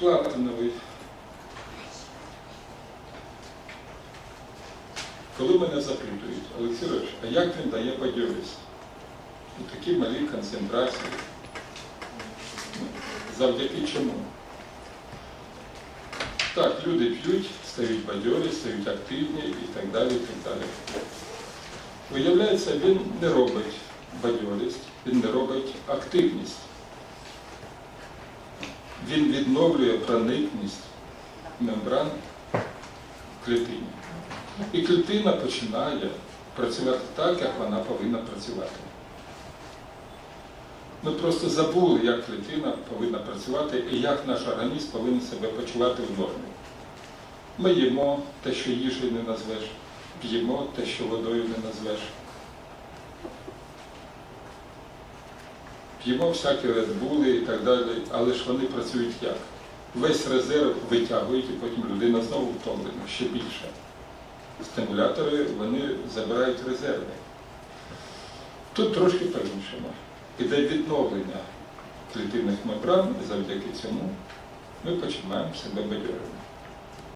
платиновий. Коли мене запитують, Олексій Ігорович, а як він дає бадьорість? У такій малій концентрації. Завдяки чому? Так, люди п'ють, стають бадьорі, стають активні і так далі. І так далі. Виявляється, він не робить бадьорість, він не робить активність. Він відновлює проникність мембран клітині. І клітина починає працювати так, як вона повинна працювати. Ми просто забули, як клітина повинна працювати і як наш організм повинен себе почувати в нормі. Ми їмо те, що їжею не назвеш, п'ємо те, що водою не назвеш. П'ємо всякі редбули і так далі, але ж вони працюють як? Весь резерв витягують і потім людина знову втомлена, ще більше. Стимулятори вони забирають резерви. Тут трошки по-іншому. Іде відновлення клітинних мембран, і завдяки цьому ми починаємо себе бадьорити.